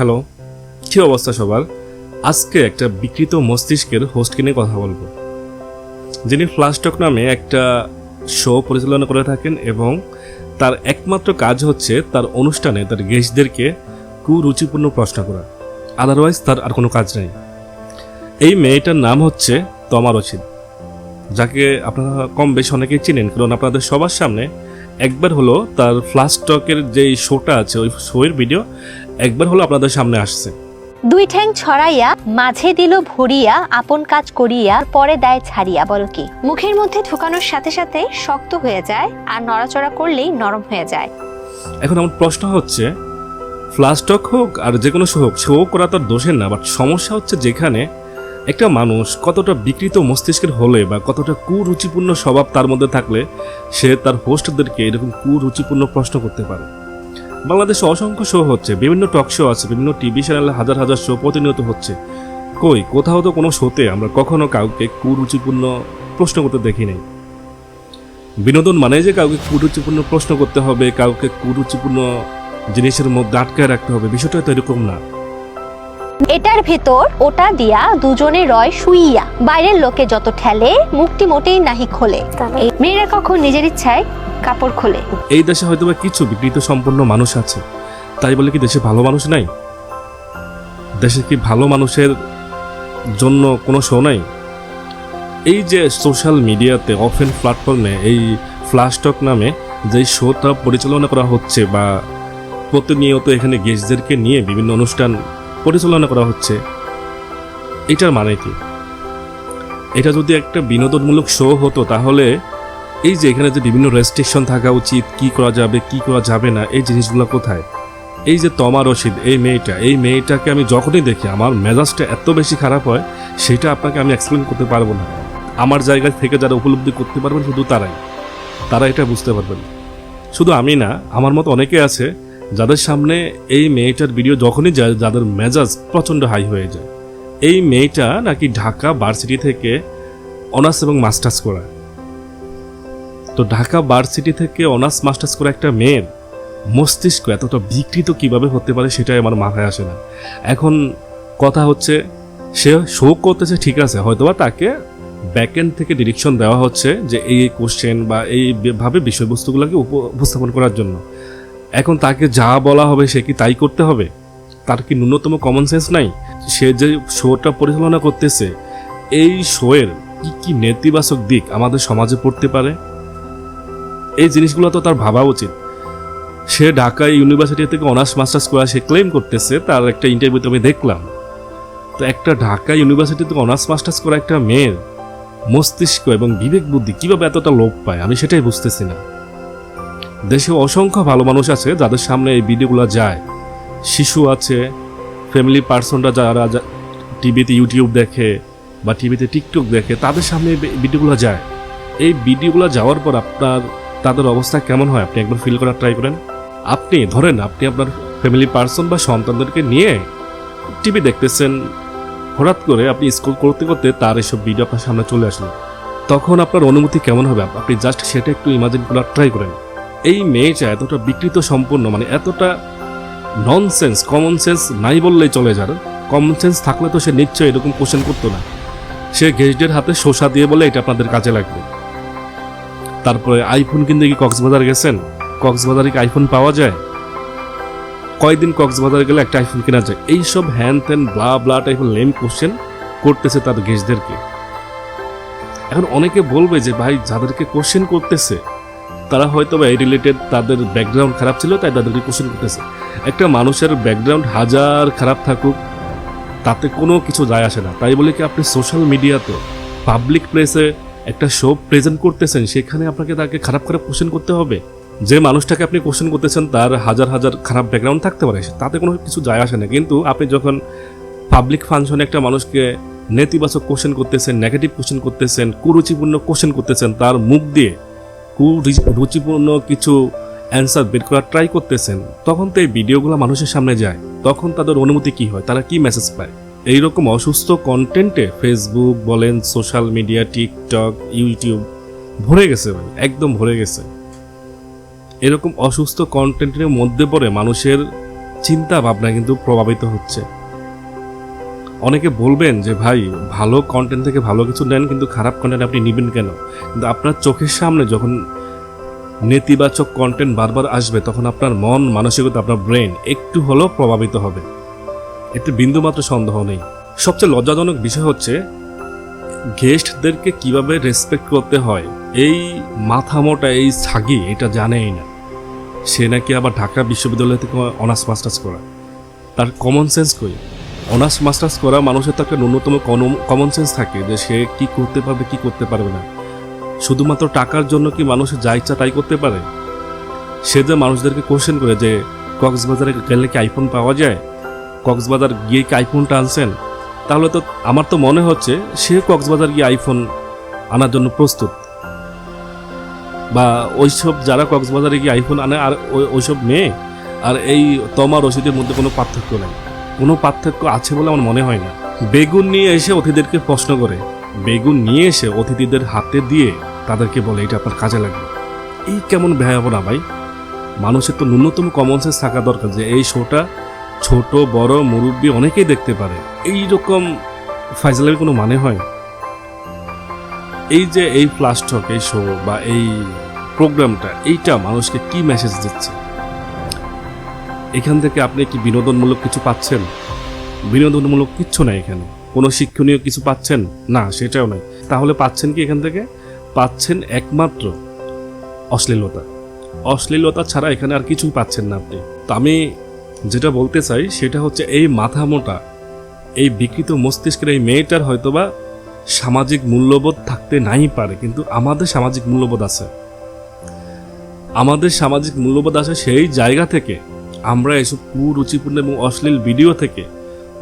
Hello, কী অবস্থা সবার? আজকে একটা বিকৃত মস্তিষ্কের হোস্টকে নিয়ে কথা বলব। যিনি ফ্লাশটক নামে একটা শো পরিচালনা করে থাকেন এবং তার একমাত্র কাজ হচ্ছে তার অনুষ্ঠানে তার গেস্টদেরকে কুরুচিপূর্ণ প্রশ্ন করা। আদারওয়াইজ তার আর কোনো কাজ নেই। এই মেয়েটার নাম হচ্ছে তমা রশিদ যাকে আপনারা কম বেশ অনেকেই চিনেন, কারণ আপনাদের সবার সামনে একবার হলো তার ফ্লাশ টকের যে শোটা আছে, ওই শোয়ের ভিডিও একবার হলো আপনাদের সামনে আসছে। দুই ঠ্যাং ছড়াইয়া মাঝে দিল ভরিয়া আপন কাজ করিয়া পরে দেয় ছাড়িয়া বল কি? মুখের মধ্যে ঢোকানোর সাথে সাথে শক্ত হয়ে যায় আর নড়াচড়া করলেই নরম হয়ে যায়। এখন আমার প্রশ্ন হচ্ছে ফ্লাশ টক হোক আর যে কোনো শো হোক শো করা তার দোষের না বাট সমস্যা হচ্ছে যেখানে একটা মানুষ কতটা বিকৃত মস্তিষ্কের হলে বা কতটা কুরুচিপূর্ণ স্বভাব তার মধ্যে থাকলে সে তার হোস্টদেরকে এরকম কুরুচিপূর্ণ প্রশ্ন করতে পারে। বাংলাদেশে অসংখ্য শো হচ্ছে বিভিন্ন টক শো আছে বিভিন্ন টিভি চ্যানেলে হাজার হাজার শো প্রতিনিয়ত হচ্ছে। কই কোথাও তো কোনো শোতে আমরা কখনো কাউকে কুরুচিপূর্ণ প্রশ্ন করতে দেখি নাই। বিনোদন মানে যে কাউকে কুরুচিপূর্ণ প্রশ্ন করতে হবে কাউকে কুরুচিপূর্ণ জিনিসের মধ্যে আটকায় রাখতে হবে বিষয়টা তো এরকম না। এটার ভেতর ওটা দিয়া দুজনে রয় শুইয়া বাইরের লোকে যত ঠেলে মুক্তি মোটেই নাহি খোলে। মেয়েরা কখন নিজের ইচ্ছায় কাপড় খোলে। এই দেশে হয়তো বা কিছু বিকৃত সম্পন্ন মানুষ আছে। তাই বলে কি দেশে ভালো মানুষ নাই? দেশে কি ভালো মানুষের জন্য কোনো শো নাই? এই যে সোশ্যাল মিডিয়াতে অফেন প্ল্যাটফর্মে এই ফ্লাশটক নামে যে শোটা পরিচালনা করা হচ্ছে বা প্রতিনিয়ত এখানে গেস্টদেরকে নিয়ে বিভিন্ন অনুষ্ঠান পরিচালনা করা হচ্ছে, এটার মানে কি? এটা যদি একটা বিনোদনমূলক শো হতো তাহলে এই যে এখানে যে বিভিন্ন রেস্ট্রিকশন থাকা উচিত, কি করা যাবে, কি করা যাবে না, এই জিনিসগুলো কোথায়? এই যে তমা রশিদ, এই মেয়েটা, এই মেয়েটাকে আমি যখনই দেখি, আমার মেজাজটা এত বেশি খারাপ হয়, সেটা আপনাকে আমি এক্সপ্লেন করতে পারব না। আমার জায়গা থেকে যারা উপলব্ধি করতে পারবেন, শুধু তারাই। তারা এটা বুঝতে পারবেন। শুধু আমি না, আমার মতো অনেকে আছে, যাদের সামনে এই মেয়েটার ভিডিও যখনই যায়, যাদের মেজাজ প্রচণ্ড হাই হয়ে যায়। এই মেয়েটা নাকি ঢাকা ভার্সিটি থেকে অনার্স এবং মাস্টার্স করা তো ঢাকা ভার্সিটি থেকে অনার্স মাস্টার্স করে একটা মেয়ের মস্তিষ্ক এতটা বিকৃত কীভাবে হতে পারে সেটাই আমার মাথায় আসে না। এখন কথা হচ্ছে, সে শো করতেছে, ঠিক আছে, হয়তোবা তাকে ব্যাকএন্ড থেকে ডিরেকশন দেওয়া হচ্ছে যে এই কোশ্চেন বা এইভাবে বিষয়বস্তুগুলোকে উপ- উপস্থাপন করার জন্য। এখন তাকে যা বলা হবে সে কি তাই করতে হবে? তার কি ন্যূনতম কমন সেন্স নাই? সে যে শোটা পরিচালনা করতেছে, এই শোয়ের কি কি নেতিবাচক দিক আমাদের সমাজে পড়তে পারে? এই জিনিসগুলো তো তার ভাবা উচিত। সে ঢাকা ইউনিভার্সিটি থেকে অনার্স মাস্টার্স করা সে ক্লেম করতেছে, তার একটা ইন্টারভিউতে আমি দেখলাম। তো একটা ঢাকা ইউনিভার্সিটি থেকে অনার্স মাস্টার্স করা একটা মেয়ের মস্তিষ্ক এবং বিবেক বুদ্ধি কীভাবে এতটা লোপ পায়, আমি সেটাই বুঝতেছি না। দেশে অসংখ্য ভালো মানুষ আছে, যাদের সামনে এই ভিডিওগুলো যায়। শিশু আছে ফ্যামিলি পার্সনরা যারা টিভিতে ইউটিউব দেখে বা টিভিতে টিকটক দেখে, তাদের সামনে এই ভিডিওগুলো যায়। এই ভিডিওগুলো যাওয়ার পর আপনার তাদের অবস্থা কেমন হয় আপনি একবার ফিল করার ট্রাই করেন? আপনি, ধরেন আপনি আপনার ফ্যামিলি পার্সন বা সন্তানদেরকে নিয়ে টিভি দেখতেছেন, হঠাৎ করে আপনি স্কুল করতে করতে তার এসব ভিডিও আপনার সামনে চলে আসলো। তখন আপনার অনুমতি কেমন হবে? আপনি জাস্ট সেটা একটু ইমাজিন করার ট্রাই করেন। এই মেয়েটা এতটা বিকৃত সম্পূর্ণ মানে এতটা ননসেন্স কমন সেন্স নাই বললেই চলে যার। কমন সেন্স থাকলে তো সে নিশ্চয়ই এরকম কোশ্চেন করতো না। সে গেস্টদের হাতে শোষা দিয়ে বলে এটা আপনাদের কাজে লাগবে। তারপরে আইফোন কিনতে কি কক্সবাজার গেছেন? কক্সবাজারে কি আইফোন পাওয়া যায়? কয়দিন কক্সবাজার গেলে একটা আইফোন কেনা যায়? এইসব হ্যান ত্যান ব্লা ব্লা টাইপের লেম কোশ্চেন করতেছে তার গেস্টদেরকে এখন অনেকে বলবে যে, ভাই, যাদেরকে কোশ্চেন করতেছে, তারা হয়তো বা এই রিলেটেড তাদের ব্যাকগ্রাউন্ড খারাপ ছিল, তাই তাদেরকে কোশ্চেন করতেছে। একটা মানুষের ব্যাকগ্রাউন্ড হাজার খারাপ থাকুক, তাতে কোনো কিছু যায় আসে না। তাই বলে কি আপনি সোশ্যাল মিডিয়াতে পাবলিক প্লেসে একটা শো প্রেজেন্ট করতেছেন, সেখানে আপনাকে তাকে খারাপ খারাপ কোশ্চেন করতে হবে। যে মানুষটাকে আপনি কোশ্চেন করতেছেন, তার হাজার হাজার খারাপ ব্যাকগ্রাউন্ড থাকতে পারে, তাতে কোনো কিছু যায় আসে না। কিন্তু আপনি যখন পাবলিক ফাংশনে একটা মানুষকে নেতিবাচক কোশ্চেন করতেছেন নেগেটিভ কোশ্চেন করতেছেন, কুরুচিপূর্ণ কোশ্চেন করতেছেন, তার মুখ দিয়ে কুরুচিপূর্ণ কিছু অ্যান্সার বের করার ট্রাই করতেছেন, তখন তো এই ভিডিওগুলো মানুষের সামনে যায়। তখন তাদের অনুমতি কি হয়? তারা কি মেসেজ পায়? এইরকম অসুস্থ কন্টেন্টে ফেসবুক বলেন সোশ্যাল মিডিয়া টিকটক ইউটিউব ভরে গেছে ভাই, একদম ভরে গেছে। এরকম অসুস্থ কন্টেন্টের মধ্যে পড়ে মানুষের চিন্তা ভাবনা কিন্তু প্রভাবিত হচ্ছে। অনেকে বলবেন যে, ভাই, ভালো কন্টেন্ট থেকে ভালো কিছু নেন, কিন্তু খারাপ কন্টেন্ট আপনি নেবেন কেন? কিন্তু আপনার চোখের সামনে যখন নেতিবাচক কন্টেন্ট বারবার আসবে, তখন আপনার মন, মানসিকতা, আপনার ব্রেন একটু হলেও প্রভাবিত হবে। এতে বিন্দুমাত্র সন্দেহ নেই। সবচেয়ে লজ্জাজনক বিষয় হচ্ছে, গেস্টদেরকে কীভাবে রেসপেক্ট করতে হয়, এই মাথা মোটা এই ছাগি, এটা জানেই না। সে নাকি আবার ঢাকা বিশ্ববিদ্যালয় থেকে অনার্স মাস্টার্স করা। তার কমন সেন্স কই? অনার্স মাস্টার্স করা মানুষের তো একটা ন্যূনতম কমন সেন্স থাকে যে সে কি করতে পারবে, কি করতে পারবে না। শুধুমাত্র টাকার জন্য কি মানুষ যা ইচ্ছা তাই করতে পারে? সে যে মানুষদেরকে কোশ্চেন করে যে, কক্সবাজারে গেলে কি আইফোন পাওয়া যায়? কক্সবাজার গিয়ে কি আইফোনটা আনছেন? তাহলে তো আমার তো মনে হচ্ছে সে কক্সবাজার গিয়ে আইফোন আনার জন্য প্রস্তুত। বা ওইসব যারা কক্সবাজারে গিয়ে আইফোন আনে, আর ওই- ওইসব মেয়ে, আর এই তমা রশিদের মধ্যে কোনো পার্থক্য নেই। কোনো পার্থক্য আছে বলে আমার মনে হয় না। বেগুন নিয়ে এসে অতিথিদেরকে প্রশ্ন করে। বেগুন নিয়ে এসে অতিথিদের হাতে দিয়ে তাদেরকে বলে, এটা আপনার কাজে লাগবে। এই কেমন ব্যয়াবনা ভাই? মানুষের তো ন্যূনতম কমন সেন্স থাকা দরকার যে এই শোটা ছোট, বড় মুরব্বী অনেকেই দেখতে পারে। এই রকম ফাইজালের কোনো মানে হয়? এই যে এই প্লাস্টক এই শো বা এই প্রোগ্রামটা এইটা মানুষকে কি মেসেজ দিচ্ছে? এখান থেকে আপনি কি বিনোদনমূলক কিছু পাচ্ছেন? বিনোদনমূলক কিচ্ছু নাই এখানে। কোনো শিক্ষণীয় কিছু পাচ্ছেন? না, সেটাও নাই। তাহলে পাচ্ছেন কি এখান থেকে? পাচ্ছেন একমাত্র অশ্লীলতা। অশ্লীলতা ছাড়া এখানে আর কিছুই পাচ্ছেন না আপনি। তো আমি যেটা বলতে চাই সেটা হচ্ছে এই মাথা মোটা এই বিকৃত মস্তিষ্কের এই মেয়েটার হয়তোবা সামাজিক মূল্যবোধ থাকতে নাই পারে, কিন্তু আমাদের সামাজিক মূল্যবোধ আছে। আমাদের সামাজিক মূল্যবোধ আছে সেই জায়গা থেকে আমরা এসব কুরুচিপূর্ণ এবং অশ্লীল ভিডিও থেকে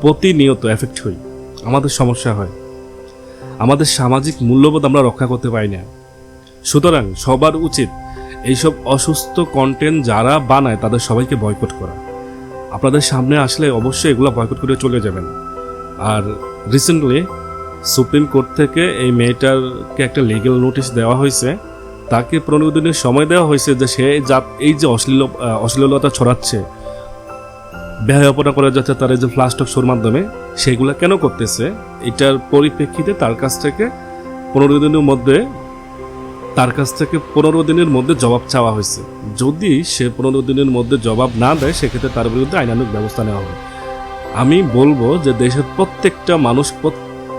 প্রতিনিয়ত এফেক্ট হই। আমাদের সমস্যা হয়। আমাদের সামাজিক মূল্যবোধ আমরা রক্ষা করতে পারি না। সুতরাং সবার উচিত এইসব অসুস্থ কন্টেন্ট যারা বানায় তাদের সবাইকে বয়কট করা। আপনাদের সামনে আসলে অবশ্যই এগুলো বয়কট করে চলে যাবেন। আর রিসেন্টলি সুপ্রিম কোর্ট থেকে এই মেয়েটারকে একটা লিগেল নোটিশ দেওয়া হয়েছে। তাকে পনেরো দিনের সময় দেওয়া হয়েছে যে সে যা এই যে অশ্লীল অশ্লীলতা ছড়াচ্ছে ব্যয়াপনা করা যাচ্ছে তার এই যে ফ্লাস্টক শোর মাধ্যমে, সেগুলো কেন করতেছে? এটার পরিপ্রেক্ষিতে তার কাছ থেকে পনেরো দিনের মধ্যে তার কাছ থেকে পনেরো দিনের মধ্যে জবাব চাওয়া হয়েছে। যদি সে পনেরো দিনের মধ্যে জবাব না দেয়, সেক্ষেত্রে তার বিরুদ্ধে আইনানুক ব্যবস্থা নেওয়া হবে। আমি বলব যে দেশের প্রত্যেকটা মানুষ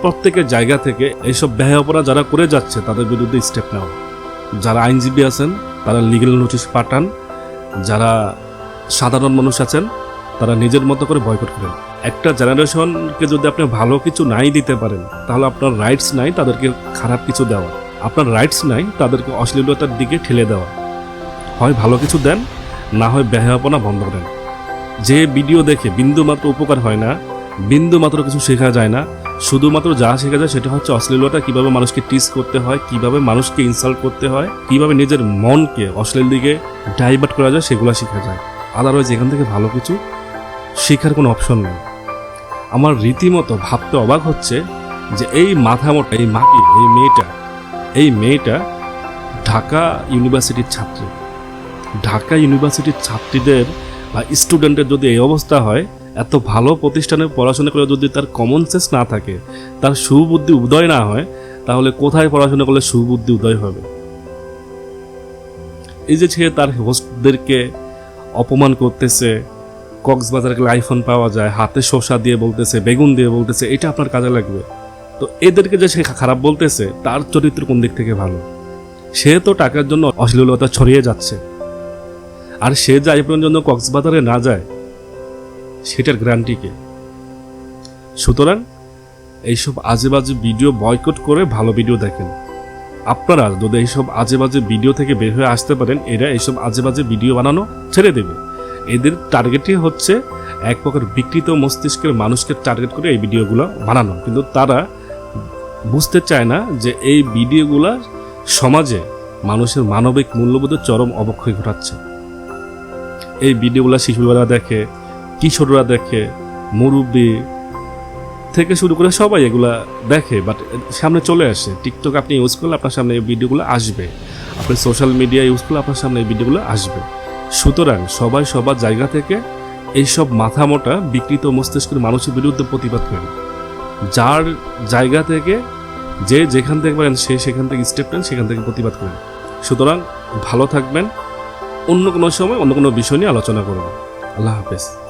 প্রত্যেকের জায়গা থেকে এইসব ব্যয়াপনা যারা করে যাচ্ছে, তাদের বিরুদ্ধে স্টেপ নেওয়া যারা আইনজীবী আছেন, তারা লিগেল নোটিশ পাঠান। যারা সাধারণ মানুষ আছেন, তারা নিজের মতো করে বয়কট করেন। একটা জেনারেশনকে যদি আপনি ভালো কিছু নাই দিতে পারেন, তাহলে আপনার রাইটস নাই, তাদেরকে খারাপ কিছু দেওয়া। আপনার রাইটস নাই, তাদেরকে অশ্লীলতার দিকে ঠেলে দেওয়া। হয় ভালো কিছু দেন, না হয় ব্যয়াপনা বন্ধ করেন। যে ভিডিও দেখে বিন্দু মাত্র উপকার হয় না বিন্দু মাত্র কিছু শেখা যায় না, শুধুমাত্র যা শেখা যায় সেটা হচ্ছে অশ্লীলতা, কীভাবে মানুষকে টিস করতে হয়, কীভাবে মানুষকে ইনসাল্ট করতে হয়, কীভাবে নিজের মনকে অশ্লীল দিকে ডাইভার্ট করা যায়, সেগুলো শেখা যায়। আদারওয়াইজ এখান থেকে ভালো কিছু শেখার কোনো অপশন নেই। আমার রীতিমতো ভাবতে অবাক হচ্ছে যে এই মাথা মোটা এই মাটি এই মেয়েটা এই মেয়েটা ঢাকা ইউনিভার্সিটির ছাত্রী। ঢাকা ইউনিভার্সিটির ছাত্রীদের বা স্টুডেন্টের যদি এই অবস্থা হয়, এত ভালো প্রতিষ্ঠানে পড়াশোনা করে যদি তার কমন সেন্স না থাকে, তার সুবুদ্ধি উদয় না হয়, তাহলে কোথায় পড়াশোনা করলে সুবুদ্ধি উদয় হবে? এই যে সে তার হোস্টদেরকে অপমান করতেছে, কক্সবাজারে গেলে আইফোন পাওয়া যায়, হাতে শসা দিয়ে বলতেছে, বেগুন দিয়ে বলতেছে, এটা আপনার কাজে লাগবে? তো এদেরকে যে সে খারাপ বলতেছে, তার চরিত্র কোন দিক থেকে ভালো? সে তো টাকার জন্য অশ্লীলতা ছড়িয়ে যাচ্ছে। আর সে যে আইফোনের জন্য কক্সবাজারে না যায়, সেটার গ্যারান্টিকে সুতরাং এইসব আজে বাজে ভিডিও বয়কট করে ভালো ভিডিও দেখেন। আপনারা যদি এইসব আজে বাজে ভিডিও থেকে বের হয়ে আসতে পারেন, এরা এইসব আজে বাজে ভিডিও বানানো ছেড়ে দেবে। এদের টার্গেটই হচ্ছে এক প্রকার বিকৃত মস্তিষ্কের মানুষকে টার্গেট করে এই ভিডিওগুলো বানানো। কিন্তু তারা বুঝতে চায় না যে এই ভিডিওগুলো সমাজে মানুষের মানবিক মূল্যবোধের চরম অবক্ষয় ঘটাচ্ছে। এই ভিডিওগুলো শিশুরা দেখে, কিশোররা দেখে, মুরব্বী থেকে শুরু করে সবাই এগুলা দেখে বাট সামনে চলে আসে। টিকটক আপনি ইউজ করলে আপনার সামনে এই ভিডিওগুলো আসবে। আপনি সোশ্যাল মিডিয়া ইউজ করলে আপনার সামনে এই ভিডিওগুলো আসবে। সুতরাং সবাই সবার জায়গা থেকে এইসব মাথা মোটা বিকৃত মস্তিষ্কের মানুষের বিরুদ্ধে প্রতিবাদ করেন। যার জায়গা থেকে যে যেখান থেকে পারেন সে সেখান থেকে স্টেপ নেন, সেখান থেকে প্রতিবাদ করেন। সুতরাং ভালো থাকবেন, অন্য কোনো সময় অন্য কোনো বিষয় নিয়ে আলোচনা করবেন। আল্লাহ হাফেজ।